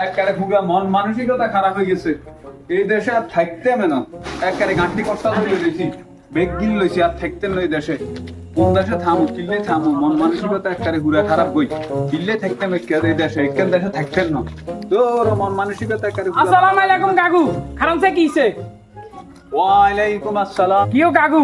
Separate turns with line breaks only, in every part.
একেবারে খুবই মন মানসিকতা খারাপ হয়ে গেছে। এই দেশে আর থাকতে না। একেবারে গাঁটি কর্তা ধরে লইছি বেগ গিল লইছি আর থাকতে নই দেশে। কোন দেশে থামো কিল্লে থামো মন মানসিকতা একেবারে ঘুরে খারাপ বই কিল্লে থাকতে হবে কে এই দেশে একেন দেশে থাকতেন না। তোর মন মানসিকতা একেবারে
আসসালামু আলাইকুম কাকু। খারাপ সে কিছে
ওয়ালাইকুম আসসালাম।
কিও কাকু?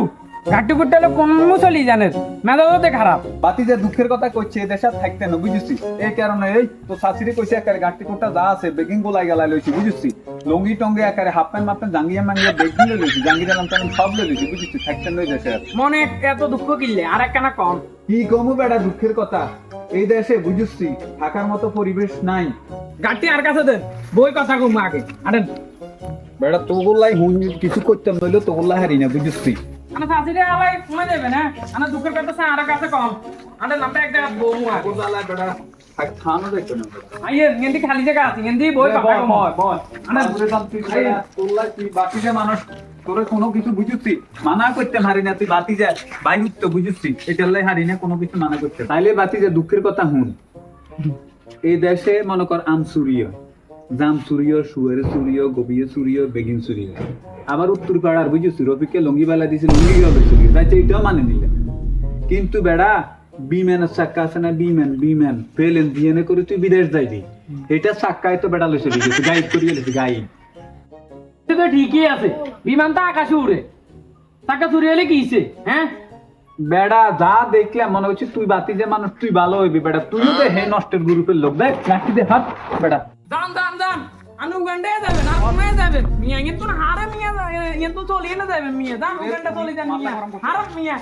ঘাটু কুট্টা লোক কোন মুসলি জানের। মেজাজতে খারাপ।
বাতি যে দুঃখের কথা কইছে এই দেশে থাকতে না বুঝছি? এই কারণে এই তো শাশুড়ি কইছে একারে গাঁটি যা আছে বেকিং গোলাই গেলা লইছি বুঝছি? লঙ্গি টঙ্গে একারে হাফ প্যান্ট মাপ প্যান্ট জাঙ্গিয়া মাঙ্গিয়া বেকিং লইছি জাঙ্গিয়া লাম টাম সব লইছি থাকতে নই দেশে
মনে এত দুঃখ কিনলে আর একখানা কম।
কি কমু বেটা দুঃখের কথা? এই দেশে বুঝছি থাকার মতো পরিবেশ নাই।
গাড়ি আর কাছে দেন বই কথা কম আগে। আরে
বেটা তোগুলাই হুন কিছু করতাম নইলে তোগুলা হারি না বুঝছি?
আনা আলাই দেবে না? আনা দুঃখের কথা সে আর কাছে কম। আরে নামটা একটা বউ
দেখো না
আইয়ে গেন্দি খালি জায়গা আছে গেন্দি বই কম।
আনা ঘুরে দাম তুই কি বাকি যে মানুষ তোরে কোনো কিছু বুঝুছি মানা করতে হারি না তুই বাতি যা বাই উঠতে বুঝুছি এটার লাই হারি না কোনো কিছু মানা করতে তাইলে বাতি যা দুঃখের কথা হুন। এই দেশে মনে কর আম জাম চুরিয় সুয়ের চুরিয় গবিয়ে চুরিয় বেগিন চুরিয় আবার উত্তর পাড়ার বুঝেছি রফিককে লঙ্গি বেলা দিয়েছে লঙ্গি গেল চুরি তাই এটাও মানে নিলে। কিন্তু বেড়া বিম্যানের চাক্কা আছে না বিম্যান বিম্যান পেলেন বিএনএ করে তুই বিদেশ যাইবি এটা চাক্কায় তো বেড়া লইছে গাইড করিয়ে লেছে গাইড।
তো ঠিকই আছে। বিমান তো আকাশে উড়ে টাকা চুরি হলে কি হ্যাঁ
বেড়া যা দেখলাম মনে হচ্ছে তুই বাতি যে মানুষ তুই ভালো হইবি বেড়া। তুইও তো হে নষ্টের গ্রুপের লোক। দেখ নাকি দে হাত বেড়া।
দাম দাম দাম আনু গন্ডে যাবে না কমে যাবে মিয়া কিন্তু হারে মিয়া কিন্তু চলিয়ে না যাবে মিয়া দাম গন্ডে চলে যান মিয়া হারাম মিয়া